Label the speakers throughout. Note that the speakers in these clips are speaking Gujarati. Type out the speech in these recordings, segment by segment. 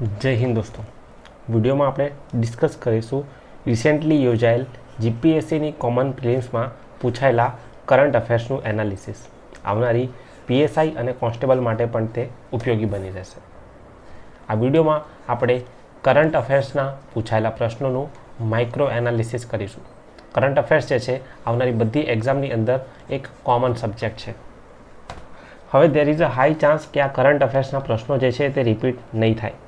Speaker 1: જય હિન્દ દોસ્તો. વિડીયોમાં આપણે ડિસ્કસ કરીશું રિસેન્ટલી યોજાયેલ જીપીએસસીની કોમન પ્રિલિમ્સમાં પૂછાયેલા કરંટ અફેર્સનું એનાલિસિસ આવનારી પીએસઆઈ અને કોન્સ્ટેબલ માટે પણ તે ઉપયોગી બની રહેશે. આ વિડીયોમાં આપણે કરંટ અફેર્સના પૂછાયેલા પ્રશ્નોનું માઇક્રો એનાલિસિસ કરીશું. કરંટ અફેર્સ જે છે, આવનારી બધી એક્ઝામની અંદર એક કોમન સબ્જેક્ટ છે. હવે there is a high chance કે આ કરંટ અફેર્સના પ્રશ્નો જે છે, તે રિપીટ નહીં થાય.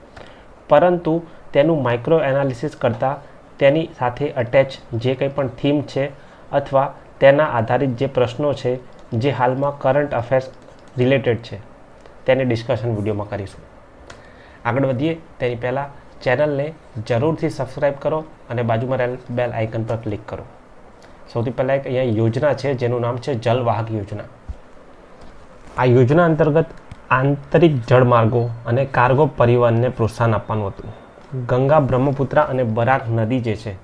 Speaker 1: પરંતુ તેનું માઇક્રો એનાલિસિસ કરતાં તેની સાથે અટેચ જે કંઈ પણ થીમ છે અથવા તેના આધારિત જે પ્રશ્નો છે, જે હાલમાં કરંટ અફેર્સ રિલેટેડ છે, તેને ડિસ્કશન વિડીયોમાં કરીશું. આગળ વધીએ, તેની પહેલાં ચેનલને જરૂરથી સબસ્ક્રાઈબ કરો અને બાજુમાં રહેલ બેલ આઇકન પર ક્લિક કરો. સૌથી પહેલાં એક અહીંયા યોજના છે, જેનું નામ છે જલવાહક યોજના. આ યોજના અંતર્ગત આંતરિક જળમાર્ગો અને કાર્ગો પરિવહનને પ્રોત્સાહન આપવાનું હતું. ગંગા બ્રહ્મપુત્રા અને બરાક નદી જે છે,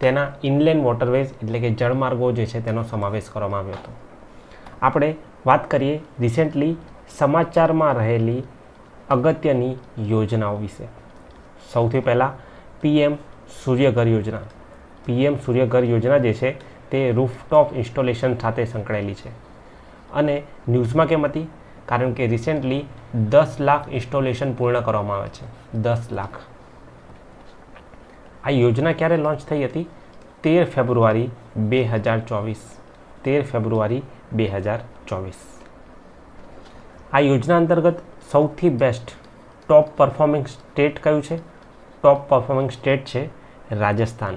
Speaker 1: તેના ઇનલેન્ડ વોટરવેઝ એટલે કે જળમાર્ગો જે છે, તેનો સમાવેશ કરવામાં આવ્યો હતો. આપણે વાત કરીએ રિસેન્ટલી સમાચારમાં રહેલી અગત્યની યોજનાઓ વિશે. સૌથી પહેલાં પીએમ સૂર્યઘર યોજના. પીએમ સૂર્યઘર યોજના જે છે, તે રૂફટોપ ઇન્સ્ટોલેશન સાથે સંકળાયેલી છે. અને ન્યૂઝમાં કેમ હતી? કારણ કે રિસેન્ટલી દસ લાખ ઇન્સ્ટોલેશન પૂર્ણ કરવામાં આવે છે. દસ લાખ. આ યોજના ક્યારે લોન્ચ થઈ હતી? તેર ફેબ્રુઆરી બે હજાર ચોવીસ. તેર ફેબ્રુઆરી બે હજાર ચોવીસ. આ યોજના અંતર્ગત સૌથી બેસ્ટ ટોપ પરફોર્મિંગ સ્ટેટ કયું છે? ટોપ પરફોર્મિંગ સ્ટેટ છે રાજસ્થાન.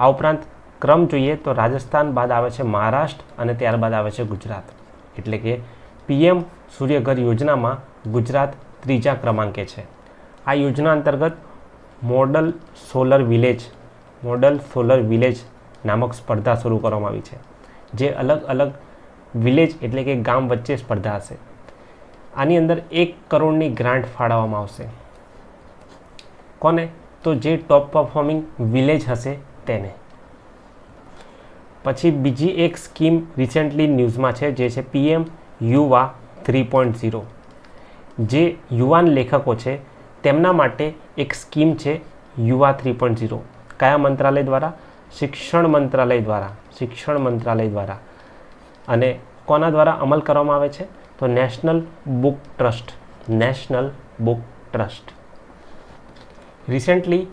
Speaker 1: આ ઉપરાંત ક્રમ જોઈએ તો રાજસ્થાન બાદ આવે છે મહારાષ્ટ્ર અને ત્યારબાદ આવે છે ગુજરાત. એટલે કે પીએમ સૂર્યઘર યોજનામાં ગુજરાત ત્રીજા ક્રમાંકે છે. આ યોજના અંતર્ગત model solar village, model solar village નામક સ્પર્ધા શરૂ કરવામાં આવી છે, જે અલગ અલગ વિલેજ એટલે કે ગામ વચ્ચે સ્પર્ધા હશે. આની અંદર એક કરોડની ગ્રાન્ટ ફાળવવામાં આવશે. કોને? તો જે ટોપ પરફોર્મિંગ વિલેજ હશે તેને. પછી બીજી એક સ્કીમ રિસેન્ટલી ન્યૂઝમાં છે, જે છે પીએમ યુવા થ્રી પોઈન્ટ ઝીરો જે યુવાન લેખકો છે, તેમના માટે એક સ્કીમ છે, યુવા થ્રી પોઈન્ટ ઝીરો કયા મંત્રાલય દ્વારા? શિક્ષણ મંત્રાલય દ્વારા. શિક્ષણ મંત્રાલય દ્વારા. અને કોના દ્વારા અમલ કરવામાં આવે છે? તો national book trust. National book trust. Recently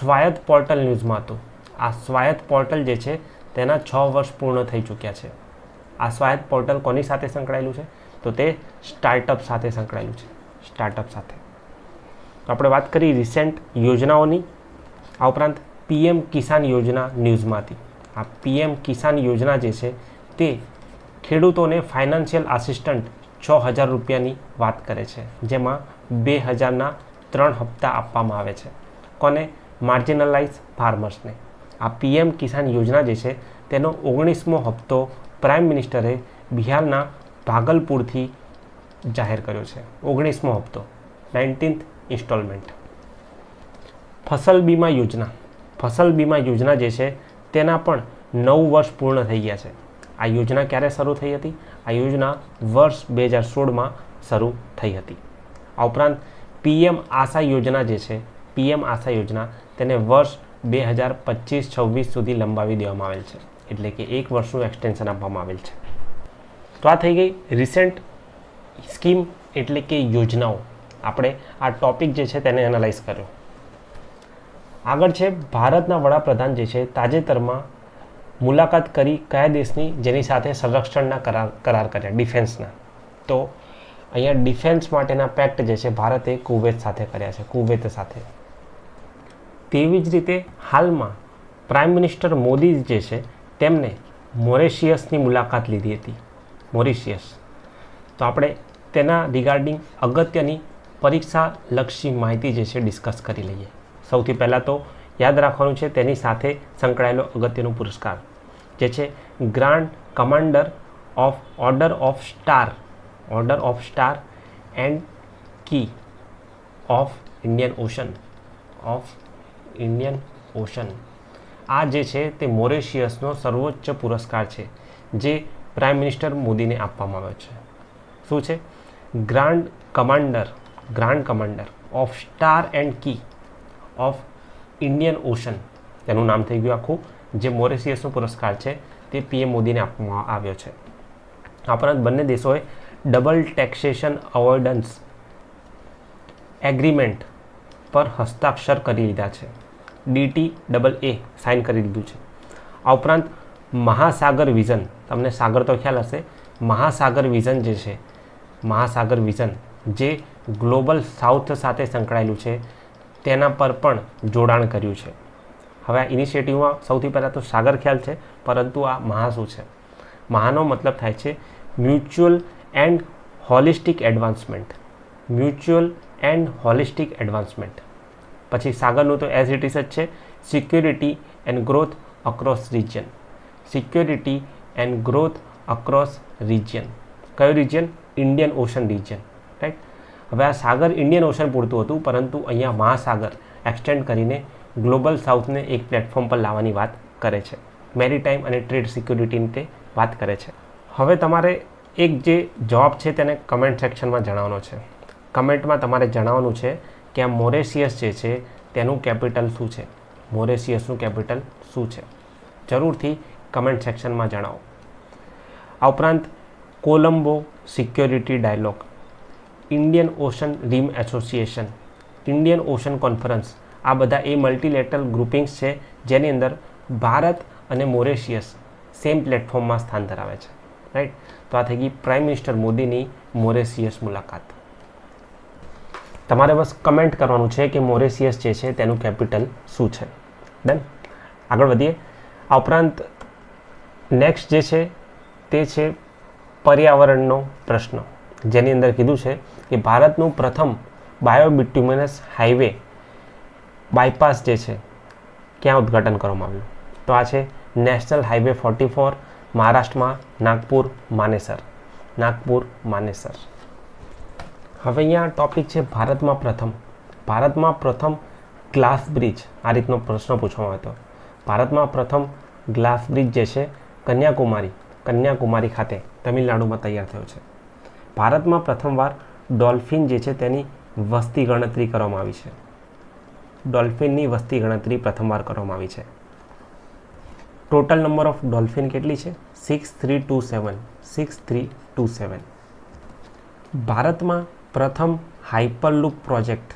Speaker 1: સ્વાયત્ત પોર્ટલ ન્યૂઝમાં હતું. આ સ્વાયત્ત પોર્ટલ જે છે, તેના છ વર્ષ પૂર્ણ થઈ ચૂક્યા છે. આ સ્વાયત્ત પોર્ટલ કોની સાથે સંકળાયેલું છે? તો તે સ્ટાર્ટઅપ સાથે સંકળાયેલું છે. સ્ટાર્ટઅપ સાથે. આપણે વાત કરી રિસેન્ટ યોજનાઓની. આ ઉપરાંત પીએમ કિસાન યોજના ન્યૂઝમાંથી. આ પીએમ કિસાન યોજના જે છે તે ખેડૂતોને ફાઇનાન્શિયલ આસિસ્ટન્ટ છ હજાર રૂપિયાની વાત કરે છે. જેમાં બે હજારના ત્રણ હપ્તા આપવામાં આવે છે. કોને? માર્જિનલાઇઝ ફાર્મર્સને આ પીએમ કિસાન યોજના જે છે તેનો ઓગણીસમો હપ્તો પ્રાઇમ મિનિસ્ટરે બિહારના ભાગલપુરથી જાહેર કર્યો છે. ઓગણીસમો હપ્તો. Nineteenth instalment. ફસલ બીમા યોજના. ફસલ બીમા યોજના જે છે, તેના પણ નવ વર્ષ પૂર્ણ થઈ ગયા છે. આ યોજના ક્યારે શરૂ થઈ હતી? આ યોજના વર્ષ બે હજાર સોળમાં શરૂ થઈ હતી. આ ઉપરાંત પીએમ આશા યોજના જે છે, પીએમ આશા યોજના, તેને વર્ષ બે હજાર પચીસ છવ્વીસ સુધી લંબાવી દેવામાં આવેલ છે. એટલે કે એક વર્ષનું એક્સટેન્શન આપવામાં આવેલ છે. તો આ થઈ ગઈ રિસેન્ટ સ્કીમ એટલે કે યોજનાઓ. આપણે આ ટોપિક જે છે તેને એનાલાઇઝ કર્યો. આગળ છે, ભારતના વડાપ્રધાન જે છે તાજેતરમાં મુલાકાત કરી કયા દેશની જેની સાથે સંરક્ષણના કરાર કરાર કર્યા ડિફેન્સના તો અહીંયા ડિફેન્સ માટેના પેક્ટ જે છે ભારતે કુવેત સાથે કર્યા છે, કુવેત સાથે. તેવી જ રીતે હાલમાં પ્રાઇમ મિનિસ્ટર મોદી જે છે તેમને મોરેશિયસની મુલાકાત લીધી હતી. મોરિશિયસ. તો આપણે તેના રિગાર્ડિંગ અગત્યની પરીક્ષા લક્ષી માહિતી જે છે ડિસ્કસ કરી લઈએ. સૌથી પહેલાં તો યાદ રાખવાનું છે તેની સાથે સંકળાયેલો અગત્યનો પુરસ્કાર, જે છે grand commander of order of star order of star and key of Indian ocean of Indian ocean આ જે છે તે મોરેશિયસનો સર્વોચ્ચ પુરસ્કાર છે, જે પ્રાઇમ મિનિસ્ટર મોદીને આપવામાં આવ્યો છે. શું છે? Grand commander grand commander of star and key of Indian ocean તેનું નામ થઈ ગયું આખું. જે મોરેશિયસનો પુરસ્કાર છે, તે પીએમ મોદીને આપવામાં આવ્યો છે. આ ઉપરાંત બંને દેશોએ ડબલ ટેક્સેશન અવોઇડન્સ એગ્રીમેન્ટ પર હસ્તાક્ષર કરી લીધા છે. ડીટી ડબલ એ સાઇન કરી લીધું છે. આ ઉપરાંત મહાસાગર વિઝન તમને સાગર તો ખ્યાલ હશે, મહાસાગર વિઝન જે છે, મહાસાગર વિઝન જે ગ્લોબલ સાઉથ સાથે સંકળાયેલું છે, તેના પર પણ જોડાણ કર્યું છે. હવે આ ઇનિશિયેટિવમાં સૌથી પહેલાં તો સાગર ખ્યાલ છે, પરંતુ આ મહા શું છે? મહાનો મતલબ થાય છે mutual and holistic advancement. Mutual and holistic advancement. પછી સાગરનું તો એઝ ઇટ ઇઝ જ છે, security and growth across region security and growth across region કયો region Indian ocean region right હવે આ સાગર ઇન્ડિયન ઓશન પૂરતું હતું, પરંતુ અહીંયા મહાસાગર એક્સટેન્ડ કરીને ગ્લોબલ સાઉથને એક પ્લેટફોર્મ પર લાવવાની વાત કરે છે. મેરીટાઈમ અને ટ્રેડ સિક્યુરિટીની તે વાત કરે છે. હવે તમારે એક જે જવાબ છે તેને કમેન્ટ સેક્શનમાં જણાવવાનો છે. કમેન્ટમાં તમારે જણાવવાનું છે કે આ મોરેશિયસ જે છે, તેનું કેપિટલ શું છે? મોરેશિયસનું કેપિટલ શું છે? જરૂરથી કમેન્ટ સેક્શનમાં જણાવો. આ ઉપરાંત Colombo security dialogue, Indian ocean rim association, Indian ocean conference, આ બધા એ મલ્ટીલેટરલ ગ્રુપિંગ્સ છે જેની અંદર ભારત અને મોરેશિયસ સેમ પ્લેટફોર્મમાં સ્થાન ધરાવે છે. રાઈટ તો આ થઈ ગઈ પ્રાઇમ મિનિસ્ટર મોદીની મોરેશિયસ મુલાકાત. તમારે બસ કમેન્ટ કરવાનું છે કે મોરેશિયસ જે છે તેનું કેપિટલ શું છે? ડન આગળ વધીએ. આ ઉપરાંત નેક્સ્ટ જે છે, તે છે પર્યાવરણનો પ્રશ્ન. જેની અંદર કીધું છે કે ભારતનું પ્રથમ બાયોબિટ્યુમિનસ હાઈવે બાયપાસ જે છે, ક્યાં ઉદ્ઘાટન કરવામાં આવ્યું? તો આ છે નેશનલ હાઈવે ફોર્ટી ફોર, મહારાષ્ટ્રમાં, નાગપુર, માનેસર. નાગપુર, માનેસર. હવે અહીંયા ટોપિક છે ભારતમાં પ્રથમ. ભારતમાં પ્રથમ ગ્લાસ બ્રિજ, આ રીતનો પ્રશ્ન પૂછવામાં હતો. ભારતમાં પ્રથમ ગ્લાસ બ્રિજ જે છે કન્યાકુમારી કન્યાકુમારી ખાતે તમિલનાડુમાં તૈયાર થયો છે. ભારતમાં પ્રથમવાર ડોલ્ફિન જે છે તેની વસ્તી ગણતરી કરવામાં આવી છે. ડોલ્ફિનની વસ્તી ગણતરી પ્રથમવાર કરવામાં આવી છે. ટોટલ નંબર ઓફ ડોલ્ફિન કેટલી છે? Six three two seven. Six three two seven. ભારતમાં પ્રથમ હાઇપરલૂપ પ્રોજેક્ટ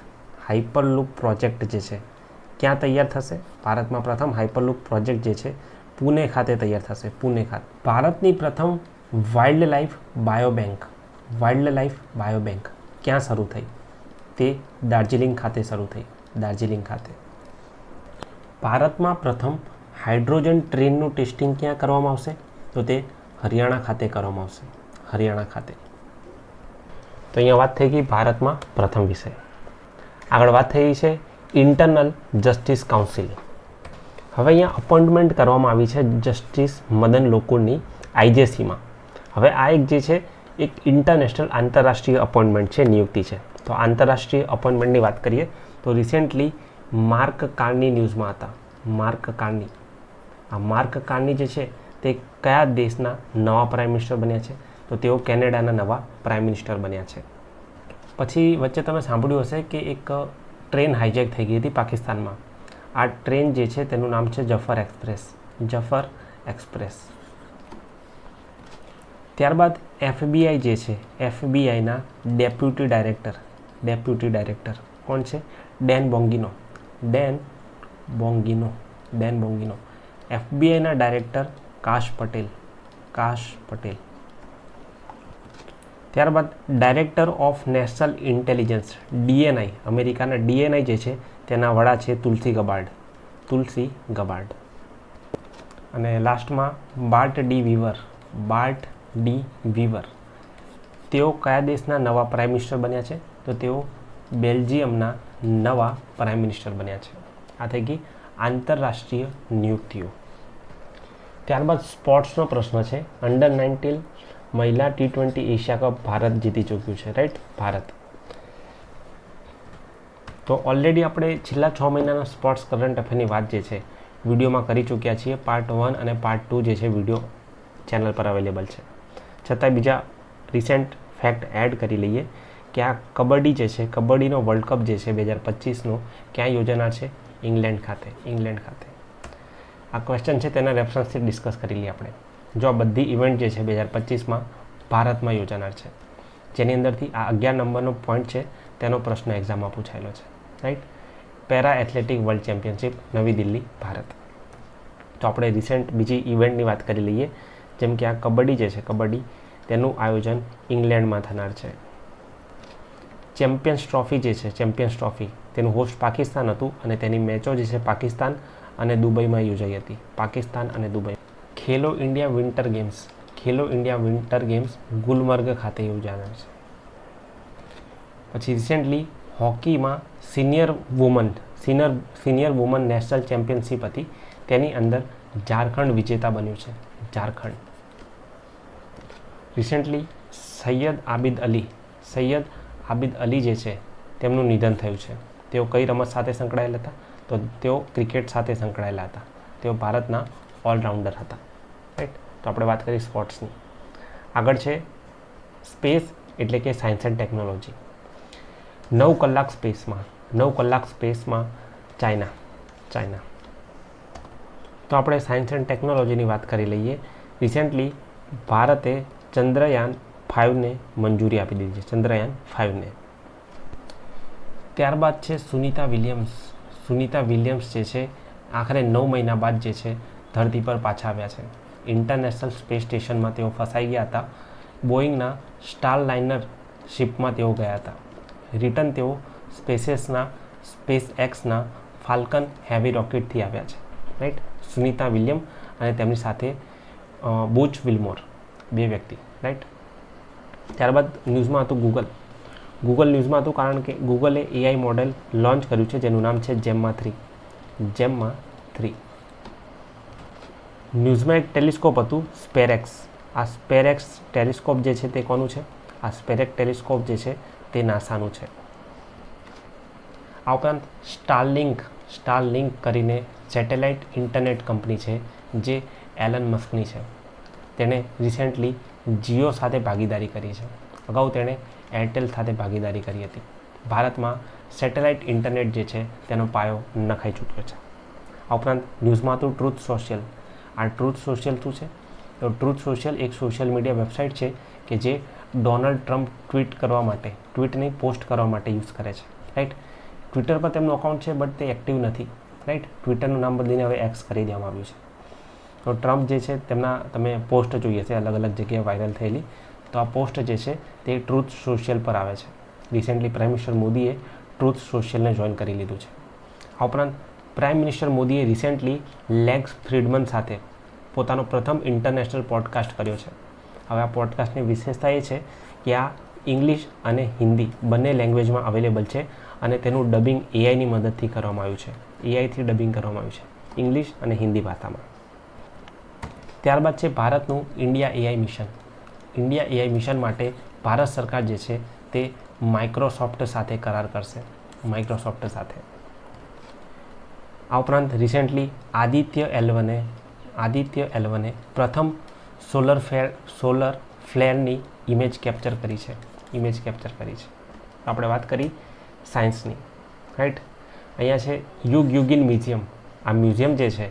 Speaker 1: હાઇપરલૂપ પ્રોજેક્ટ જે છે, ક્યાં તૈયાર થશે? ભારતમાં પ્રથમ હાઇપરલૂપ પ્રોજેક્ટ જે છે પુણે ખાતે તૈયાર થશે. પુણે ખાતે. ભારતની પ્રથમ wildlife biobank wildlife biobank ક્યાં શરૂ થઈ? તે દાર્જિલિંગ ખાતે શરૂ થઈ. દાર્જિલિંગ ખાતે. ભારતમાં પ્રથમ હાઇડ્રોજન ટ્રેનનું ટેસ્ટિંગ ક્યાં કરવામાં આવશે? તો તે હરિયાણા ખાતે કરવામાં આવશે. હરિયાણા ખાતે. તો અહીંયા વાત થઈ ગઈ ભારતમાં પ્રથમ વિષય આગળ વાત થઈ છે ઇન્ટરનલ જસ્ટિસ કાઉન્સિલ હવે અહીંયા અપોઇન્ટમેન્ટ કરવામાં આવી છે જસ્ટિસ મદન લોકુરની આઈજેસીમાં હવે આ એક જે છે, એક ઇન્ટરનેશનલ આંતરરાષ્ટ્રીય અપોઇન્ટમેન્ટ છે, નિયુક્તિ છે. તો આંતરરાષ્ટ્રીય અપોઇન્ટમેન્ટની વાત કરીએ, તો રિસેન્ટલી માર્ક કાર્ની ન્યૂઝમાં હતા. Mark Carney. આ માર્ક કાર્ની જે છે, તે કયા દેશના નવા પ્રાઇમ મિનિસ્ટર બન્યા છે? તો તેઓ કેનેડાના નવા પ્રાઇમ મિનિસ્ટર બન્યા છે. પછી વચ્ચે તમે સાંભળ્યું હશે કે એક ટ્રેન હાઇજેક થઈ ગઈ હતી પાકિસ્તાનમાં. આ ટ્રેન જે છે તેનું નામ છે જફર એક્સપ્રેસ. જફર એક્સપ્રેસ. ત્યારબાદ એફબીઆઈ જે છે, એફબીઆઈના ડેપ્યુટી ડાયરેક્ટર. ડેપ્યુટી ડાયરેક્ટર કોણ છે? Dan Bongino. Dan Bongino. Dan Bongino. એફબીઆઈના director Kash Patel. Kash Patel. ત્યારબાદ director of national intelligence, DNI. અમેરિકાના ડીએનઆઈ જે છે તેના વડા છે તુલસી ગબાર્ડ તુલસી ગબાર્ડ અને લાસ્ટમાં બાર્ટ ડી વીવર. બાર્ટ ડી વીવર. તેઓ કયા દેશના નવા પ્રાઇમ મિનિસ્ટર બન્યા છે? તો તેઓ બેલ્જિયમના નવા પ્રાઇમ મિનિસ્ટર બન્યા છે. આ થઈ ગઈ આંતરરાષ્ટ્રીય નિયુક્તિઓ. ત્યારબાદ સ્પોર્ટ્સનો પ્રશ્ન છે. અંડર નાઇન્ટીન મહિલા T twenty Asia cup Bharat જીતી ચૂક્યું છે રાઈટ ભારત. તો ઓલરેડી આપણે છેલ્લા છ મહિનાના સ્પોર્ટ્સ કરંટ અફેરની વાત જે છે, વિડીયોમાં કરી ચૂક્યા છીએ. પાર્ટ વન અને પાર્ટ ટુ જે છે, વીડિયો ચેનલ પર અવેલેબલ છે. છતાં બીજા રિસેન્ટ ફેક્ટ એડ કરી લઈએ કે આ કબડ્ડી જે છે, કબડ્ડીનો વર્લ્ડ કપ જે છે, બે હજાર પચીસનો ક્યાં યોજાનાર છે? ઇંગ્લેન્ડ ખાતે ઇંગ્લેન્ડ ખાતે. આ ક્વેશ્ચન છે, તેના રેફરન્સથી ડિસ્કસ કરી લઈએ આપણે. જો આ બધી ઇવેન્ટ જે છે, બે હજાર પચીસમાં ભારતમાં યોજાનાર છે. જેની અંદરથી આ અગિયાર નંબરનો પોઈન્ટ છે, તેનો પ્રશ્ન એક્ઝામમાં પૂછાયેલો છે. Right? Para athletic world championship, Navi Delhi, Bharat. તો આપણે રિસેન્ટ બીજી ઇવેન્ટની વાત કરી લઈએ, જેમ કે આ કબડ્ડી જે છે, કબડ્ડી, તેનું આયોજન ઇંગ્લેન્ડમાં થનાર છે. ચેમ્પિયન્સ ટ્રોફી જે છે, ચેમ્પિયન્સ ટ્રોફી, તેનું હોસ્ટ પાકિસ્તાન હતું અને તેની મેચો જે છે, પાકિસ્તાન અને દુબઈમાં યોજાઈ હતી. પાકિસ્તાન અને Dubai. Khelo India winter games, Khelo India winter games Gulmarg ખાતે યોજાનાર છે. પછી recently હોકીમાં senior woman senior senior woman national championship હતી. તેની અંદર ઝારખંડ વિજેતા બન્યું છે. ઝારખંડ. રિસેન્ટલી સૈયદ આબિદ અલી, સૈયદ આબિદ અલી જે છે, તેમનું નિધન થયું છે. તેઓ કઈ રમત સાથે સંકળાયેલા હતા? તો તેઓ ક્રિકેટ સાથે સંકળાયેલા હતા. તેઓ ભારતના ઓલરાઉન્ડર હતા. રાઈટ તો આપણે વાત કરીએ સ્પોર્ટ્સની આગળ છે સ્પેસ એટલે કે સાયન્સ એન્ડ ટેકનોલોજી નવ કલાક સ્પેસમાં, નવ કલાક સ્પેસમાં ચાઇના ચાઇના. તો આપણે સાયન્સ એન્ડ ટેકનોલોજીની વાત કરી લઈએ. રિસેન્ટલી ભારતે ચંદ્રયાન ફાઇવને મંજૂરી આપી દીધી છે. ચંદ્રયાન ફાઇવને. ત્યારબાદ છે સુનિતા વિલિયમ્સ. સુનિતા વિલિયમ્સ જે છે, આખરે નવ મહિના બાદ જે છે, ધરતી પર પાછા આવ્યા છે. ઇન્ટરનેશનલ સ્પેસ સ્ટેશનમાં તેઓ ફસાઈ ગયા હતા. બોઈંગના સ્ટાર લાઇનર શિપમાં તેઓ ગયા હતા. રિટર્ન તેઓ સ્પેસેસના સ્પેસ એક્સના ફાલ્કન હેવી રોકેટથી આવ્યા છે. રાઈટ? સુનિતા વિલિયમ અને તેમની સાથે બુચ વિલમોર, બે વ્યક્તિ. રાઈટ? ત્યારબાદ ન્યૂઝમાં હતું ગૂગલ. ગૂગલ ન્યૂઝમાં હતું કારણ કે ગૂગલે એઆઈ મોડેલ લોન્ચ કર્યું છે, જેનું નામ છે જેમમાં થ્રી. જેમમાં થ્રી. ન્યૂઝમાં એક ટેલિસ્કોપ હતું સ્પેરેક્સ આ સ્પેરેક્સ ટેલિસ્કોપ જે છે તે કોનું છે? આ સ્પેરેક ટેલિસ્કોપ જે છે તે નાસાનું છે. આ ઉપરાંત સ્ટારલિંક સ્ટારલિંક કરીને સેટેલાઇટ ઇન્ટરનેટ કંપની છે, જે એલન મસ્કની છે. તેણે રિસેન્ટલી જીઓ સાથે ભાગીદારી કરી છે. અગાઉ તેણે એરટેલ સાથે ભાગીદારી કરી હતી. ભારતમાં સેટેલાઇટ ઇન્ટરનેટ જે છે, તેનો પાયો નખાઈ ચૂક્યો છે. આ ઉપરાંત ન્યૂઝમાં તો ટ્રુથ સોશિયલ આ ટ્રુથ સોશિયલ શું છે? તો ટ્રુથ સોશિયલ એક સોશિયલ મીડિયા વેબસાઇટ છે કે જે ડોનાલ્ડ ટ્રમ્પ ટ્વીટ કરવા માટે ટ્વીટની પોસ્ટ કરવા માટે યુઝ કરે છે રાઈટ ટ્વિટર પર તેમનું અકાઉન્ટ છે બટ તે એક્ટિવ નથી રાઈટ ટ્વિટરનું નામ બદલીને હવે એક્સ કરી દેવામાં આવ્યું છે. તો ટ્રમ્પ જે છે, તેમના, તમે પોસ્ટ જોઈએ છે, અલગ અલગ જગ્યાએ વાયરલ થયેલી. તો આ પોસ્ટ જે છે, તે ટ્રુથ સોશિયલ પર આવે છે. રિસેન્ટલી પ્રાઇમ મિનિસ્ટર મોદીએ ટ્રુથ સોશિયલને જોઈન કરી લીધું છે. આ ઉપરાંત પ્રાઇમ મિનિસ્ટર મોદીએ રિસેન્ટલી લેગ્સ ફ્રીડમન સાથે પોતાનો પ્રથમ ઇન્ટરનેશનલ પોડકાસ્ટ કર્યો છે. હવે આ પોડકાસ્ટની વિશેષતા એ છે કે આ ઇંગ્લિશ અને હિન્દી બંને લેંગ્વેજમાં અવેલેબલ છે અને તેનું ડબિંગ એઆઈની મદદથી કરવામાં આવ્યું છે. એઆઈથી ડબિંગ કરવામાં આવ્યું છે. ઇંગ્લિશ અને હિન્દી ભાષામાં. ત્યારબાદ છે ભારતનું India AI mission India AI mission માટે ભારત સરકાર જે છે તે માઇક્રોસોફ્ટ સાથે કરાર કરશે. માઇક્રોસોફ્ટ સાથે. આ ઉપરાંત રિસેન્ટલી આદિત્ય એલવને આદિત્ય એલવને પ્રથમ સોલર ફેર, સોલર ફ્લેરની ઇમેજ કેપ્ચર કરી છે. ઇમેજ કેપ્ચર કરી છે. આપણે વાત કરી સાયન્સની રાઈટ અહીંયા છે યુગ યુગિન મ્યુઝિયમ. આ મ્યુઝિયમ જે છે,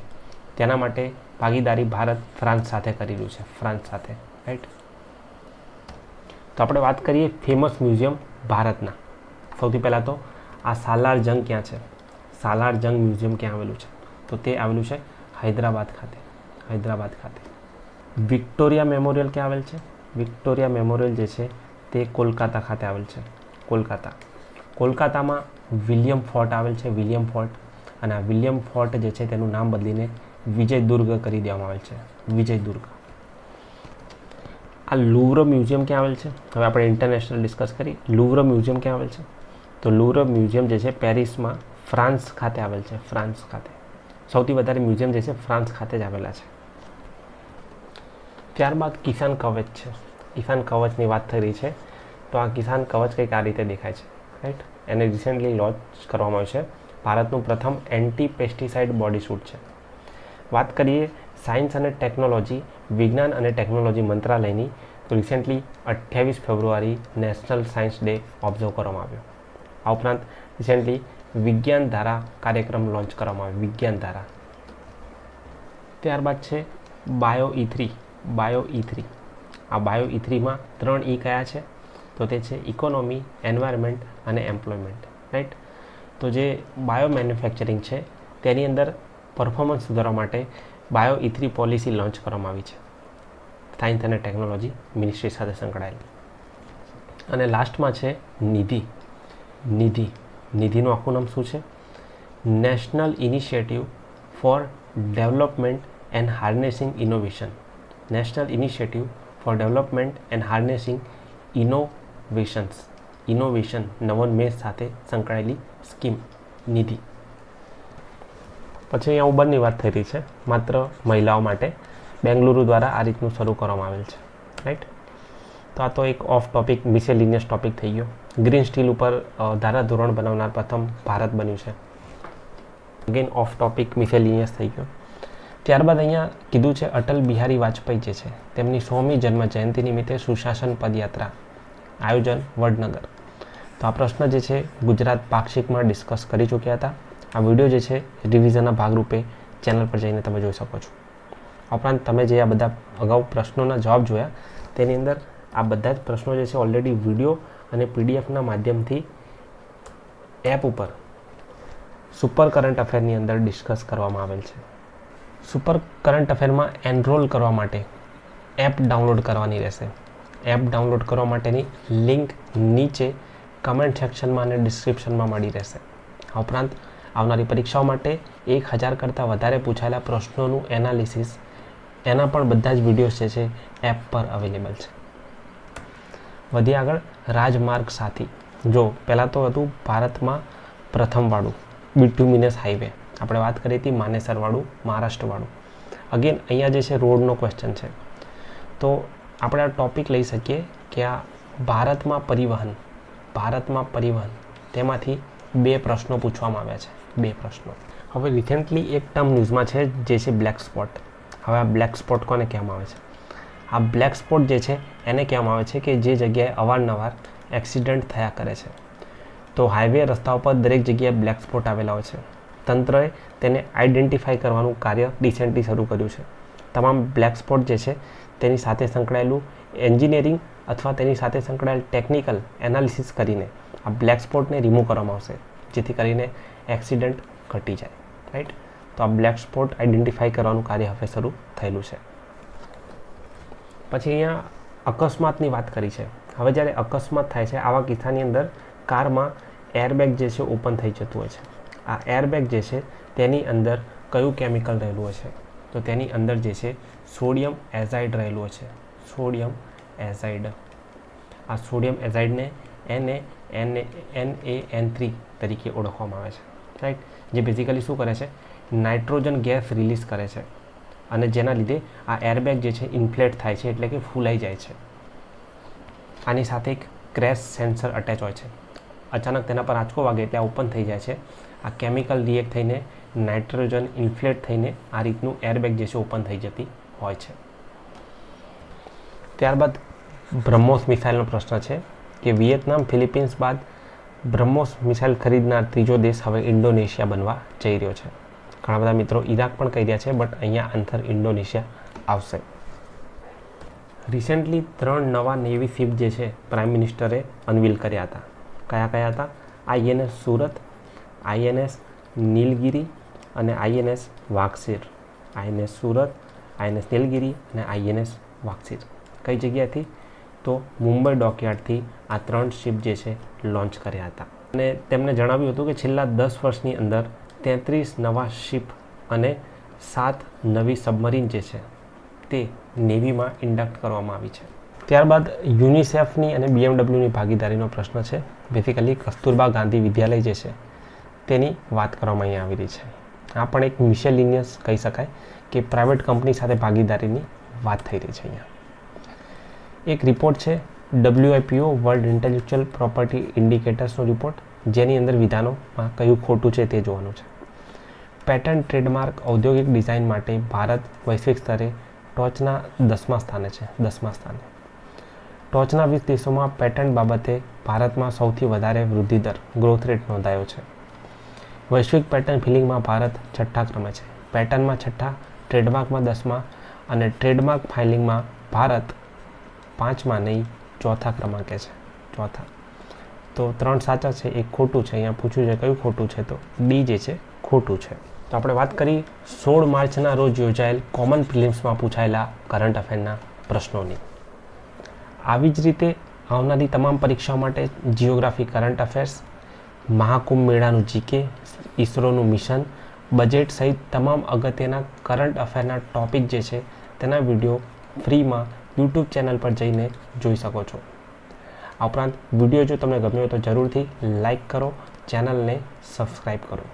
Speaker 1: તેના માટે ભાગીદારી ભારત ફ્રાન્સ સાથે કરેલું છે, ફ્રાન્સ સાથે રાઈટ તો આપણે વાત કરીએ ફેમસ મ્યુઝિયમ ભારતના. સૌથી પહેલાં તો આ સાલાર જંગ ક્યાં છે? સાલાર જંગ મ્યુઝિયમ ક્યાં આવેલું છે? તો તે આવેલું છે હૈદરાબાદ ખાતે હૈદરાબાદ ખાતે. વિક્ટોરિયા મેમોરિયલ ક્યાં આવેલ છે? વિક્ટોરિયા મેમોરિયલ જે છે તે કોલકાતા ખાતે આવેલ છે. કોલકાતા. કોલકાતામાં વિલિયમ ફોર્ટ આવેલ છે, વિલિયમ ફોર્ટ. અને આ વિલિયમ ફોર્ટ જે છે તેનું નામ બદલીને વિજય દુર્ગ કરી દેવામાં આવેલ છે. વિજય દુર્ગ આ લુવ્ર મ્યુઝિયમ ક્યાં આવેલ છે? હવે આપણે ઇન્ટરનેશનલ ડિસ્કસ કરી. લુવ્ર મ્યુઝિયમ ક્યાં આવેલ છે? તો લુવ્ર મ્યુઝિયમ જે છે પેરિસમાં ફ્રાન્સ ખાતે આવેલ છે, ફ્રાન્સ ખાતે. સૌથી વધારે મ્યુઝિયમ જે છે, ફ્રાન્સ ખાતે જ આવેલા છે. ત્યારબાદ કિસાન કવચ છે. કિસાન કવચની વાત થઈ રહી છે. તો આ કિસાન કવચ કંઈક આ રીતે દેખાય છે. રાઈટ એને રિસેન્ટલી લોન્ચ કરવામાં આવ્યું છે. ભારતનું પ્રથમ એન્ટી પેસ્ટિસાઇડ બોડી સૂટ છે. વાત કરીએ સાયન્સ અને ટેકનોલોજી વિજ્ઞાન અને ટેકનોલોજી મંત્રાલયની, તો રિસેન્ટલી અઠ્યાવીસ ફેબ્રુઆરી નેશનલ સાયન્સ ડે ઓબ્ઝર્વ કરવામાં આવ્યો. આ ઉપરાંત રિસેન્ટલી વિજ્ઞાન ધારા કાર્યક્રમ લોન્ચ કરવામાં આવ્યો. વિજ્ઞાન ધારા. ત્યારબાદ છે bio E three bio E three. આ બાયો ઈ થ્રીમાં ત્રણ ઈ કયા છે? તો તે છે ઇકોનોમી, એન્વાયરમેન્ટ અને એમ્પ્લોયમેન્ટ. રાઈટ તો જે બાયો મેન્યુફેક્ચરિંગ છે, તેની અંદર પરફોર્મન્સ સુધારવા માટે bio E three policy launch કરવામાં આવી છે. સાયન્સ અને ટેકનોલોજી મિનિસ્ટ્રી સાથે સંકળાયેલી. અને લાસ્ટમાં છે નિધિ. નિધિ. નિધિનું આખું નામ શું છે? National initiative for development and harnessing innovation. National initiative for development and harnessing innovations innovation નવોન્મેષ સાથે સંકળાયેલી સ્કીમ, નિધિ. પછી અહીંયા ઉબરની વાત થઈ રહી છે. માત્ર મહિલાઓ માટે બેંગલુરુ દ્વારા આ રીતનું શરૂ કરવામાં આવેલ છે. રાઈટ તો આ તો એક ઓફ ટોપિક મિસેલિનિયસ ટોપિક થઈ ગયો. ગ્રીન સ્ટીલ ઉપર ધારાધોરણ બનાવનાર પ્રથમ ભારત બન્યું છે. અગેન ઓફ ટોપિક મિસેલિનિયસ થઈ ગયો. ત્યારબાદ અહીંયા કીધું છે, અટલ બિહારી વાજપેયી જે છે, તેમની સોમી જન્મ જયંતિ નિમિત્તે સુશાસન પદયાત્રા આયોજન વડનગર. તો આ પ્રશ્ન જે છે, ગુજરાત પાક્ષિકમાં ડિસ્કસ કરી ચૂક્યા હતા. આ વીડિયો જે છે રિવિઝનના ભાગરૂપે ચેનલ પર જઈને તમે જોઈ શકો છો. ઉપરાંત તમે જે આ બધા અગાઉ પ્રશ્નોના જવાબ જોયા, તેની અંદર આ બધા જ પ્રશ્નો જે છે ઓલરેડી વીડિયો અને પીડીએફના માધ્યમથી એપ ઉપર સુપર કરંટ અફેરની અંદર ડિસ્કસ કરવામાં આવેલ છે. સુપર કરંટ અફેરમાં એનરોલ કરવા માટે એપ ડાઉનલોડ કરવાની રહેશે. એપ ડાઉનલોડ કરવા માટેની લિંક નીચે કમેન્ટ સેક્શનમાં અને ડિસ્ક્રિપ્શનમાં મળી રહેશે. આ ઉપરાંત આવનારી પરીક્ષાઓ માટે એક હજાર કરતાં વધારે પૂછાયેલા પ્રશ્નોનું એનાલિસિસ, એના પણ બધા જ વિડીયોઝ જે છે, એપ પર અવેલેબલ છે. વધી આગળ રાજમાર્ગ સાથી. જો પહેલાં તો હતું ભારતમાં પ્રથમવાળું બિટ્યુમિનસ હાઈવે. આપણે વાત કરી હતી માનેસરવાળું, મહારાષ્ટ્રવાળું. અગેન અહીંયા જે છે રોડનો ક્વેશ્ચન છે. તો આપણે આ ટોપિક લઈ શકીએ કે આ ભારતમાં પરિવહન ભારતમાં પરિવહન, તેમાંથી બે પ્રશ્નો પૂછવામાં આવ્યા છે. બે પ્રશ્નો. હવે રિસેન્ટલી એક ટર્મ ન્યૂઝમાં છે જે છે બ્લેક સ્પોટ હવે આ બ્લેક સ્પોટ કોને કહેવામાં આવે છે? આ બ્લેક સ્પોટ જે છે એને કહેવામાં આવે છે કે જે જગ્યાએ અવારનવાર એક્સિડન્ટ થયા કરે છે. તો હાઈવે રસ્તા ઉપર દરેક જગ્યાએ બ્લેક સ્પોટ આવેલા હોય છે. તંત્રએ તેને આઈડેન્ટિફાઈ કરવાનું કાર્ય રિસેન્ટલી શરૂ કર્યું છે. તમામ બ્લેક સ્પોટ જે છે, તેની સાથે સંકળાયેલું એન્જિનિયરિંગ અથવા તેની સાથે સંકળાયેલ ટેકનિકલ એનાલિસિસ કરીને આ બ્લેક સ્પોટને રિમૂવ કરવામાં આવશે, જેથી કરીને એક્સિડન્ટ ઘટી જાય રાઈટ તો આ બ્લેક સ્પોટ આઈડેન્ટિફાઈ કરવાનું કાર્ય હવે શરૂ થયેલું છે. પછી અહીંયા અકસ્માતની વાત કરી છે. હવે જ્યારે અકસ્માત થાય છે, આવા કિસ્સાની અંદર કારમાં એરબેગ જે છે ઓપન થઈ જતું હોય છે. આ એરબેગ જે છે, તેની અંદર કયું કેમિકલ રહેલું હશે? તો તેની અંદર જે છે સોડિયમ એઝાઇડ રહેલું હશે. સોડિયમ એઝાઇડ આ સોડિયમ એઝાઇડને એને N N A N three તરીકે ઓળખવામાં આવે છે. રાઈટ જે બેઝિકલી શું કરે છે? નાઇટ્રોજન ગેસ રિલીઝ કરે છે. અને જેના લીધે આ એરબેગ જે છે ઇન્ફ્લેટ થાય છે, એટલે કે ફૂલાઈ જાય છે. આની સાથે એક ક્રેશ સેન્સર અટેચ હોય છે. અચાનક તેના પર આંચકો વાગે એટલે ઓપન થઈ જાય છે. આ કેમિકલ રિએક્ટ થઈને નાઇટ્રોજન ઇન્ફ્લેટ થઈને આ રીતનું એરબેગ જે છે ઓપન થઈ જતી હોય છે. ત્યારબાદ બ્રહ્મોસ મિસાઇલનો પ્રશ્ન છે કે વિયેતનામ, ફિલિપિન્સ બાદ બ્રહ્મોસ મિસાઇલ ખરીદનાર ત્રીજો દેશ હવે ઇન્ડોનેશિયા બનવા જઈ રહ્યો છે. ઘણા બધા મિત્રો ઈરાક પણ કહી રહ્યા છે, બટ અહીંયા આન્સર ઇન્ડોનેશિયા આવશે. રિસેન્ટલી ત્રણ નવા નેવી શિપ જે છે પ્રાઇમ મિનિસ્ટરે અનવીલ કર્યા હતા. કયા કયા હતા? આઈએનએસ, સુરત આઈએનએસ નીલગિરી અને INS Vagsheer INS Surat, INS Nilgiri અને આઈએનએસ વાક્સીર કઈ જગ્યાથી? તો મુંબઈ ડોકયાર્ડથી આ ત્રણ શિપ જે છે, લોન્ચ કર્યા હતા. અને તેમણે જણાવ્યું હતું કે છેલ્લા દસ વર્ષની અંદર તેત્રીસ નવા શિપ અને સાત નવી સબમરીન જે છે, તે નેવીમાં ઇન્ડક્ટ કરવામાં આવી છે. ત્યારબાદ યુનિસેફની અને બીએમડબલ્યુની ભાગીદારીનો પ્રશ્ન છે. બેસિકલી કસ્તુરબા ગાંધી વિદ્યાલય જે છે તેની વાત કરવામાં અહીં આવી રહી છે. આ પણ એક મિશેલિનિયસ કહી શકાય કે પ્રાઇવેટ કંપની સાથે ભાગીદારીની વાત થઈ રહી છે અહીંયા. એક રિપોર્ટ છે ડબલ્યુઆઈપીઓ વર્લ્ડ ઇન્ટેલેક્ચુઅલ પ્રોપર્ટી ઇન્ડિકેટર્સનો રિપોર્ટ, જેની અંદર વિધાનોમાં કયું ખોટું છે તે જોવાનું છે. પેટર્ન ટ્રેડમાર્ક ઔદ્યોગિક ડિઝાઇન માટે ભારત વૈશ્વિક સ્તરે ટોચના દસમા સ્થાને છે, દસમા સ્થાને. ટોચના વીસ દેશોમાં પેટર્ન બાબતે ભારતમાં સૌથી વધારે વૃદ્ધિ દર ગ્રોથ રેટ નોંધાયો છે. વૈશ્વિક પેટર્ન ફિલિંગમાં ભારત છઠ્ઠા ક્રમે છે. પેટર્નમાં છઠ્ઠા, ટ્રેડમાર્કમાં દસમા અને ટ્રેડમાર્ક ફાઇલિંગમાં ભારત પાંચમાં નહીં, ચોથા ક્રમાંકે છે. ચોથા. તો ત્રણ સાચા છે, એક ખોટું છે. અહીંયા પૂછ્યું છે કયું ખોટું છે તો ડી જે છે ખોટું છે. તો આપણે વાત કરી સોળ માર્ચના રોજ યોજાયેલ કોમન ફિલિમ્સમાં પૂછાયેલા કરંટ અફેરના પ્રશ્નોની. આવી જ રીતે આવનારી તમામ પરીક્ષાઓ માટે જિયોગ્રાફી કરંટ અફેર્સ, મહાકુંભ મેળાનું જીકે ઇસરોનું મિશન, બજેટ સહિત તમામ અગત્યના કરંટ અફેરના ટોપિક જે છે, તેના વીડિયો ફ્રીમાં યુટ્યુબ ચેનલ પર જઈને જોઈ શકો છો. આ ઉપરાંત વીડિયો જો તમને ગમ્યો તો જરૂરથી લાઇક કરો, ચેનલને સબસ્ક્રાઈબ કરો.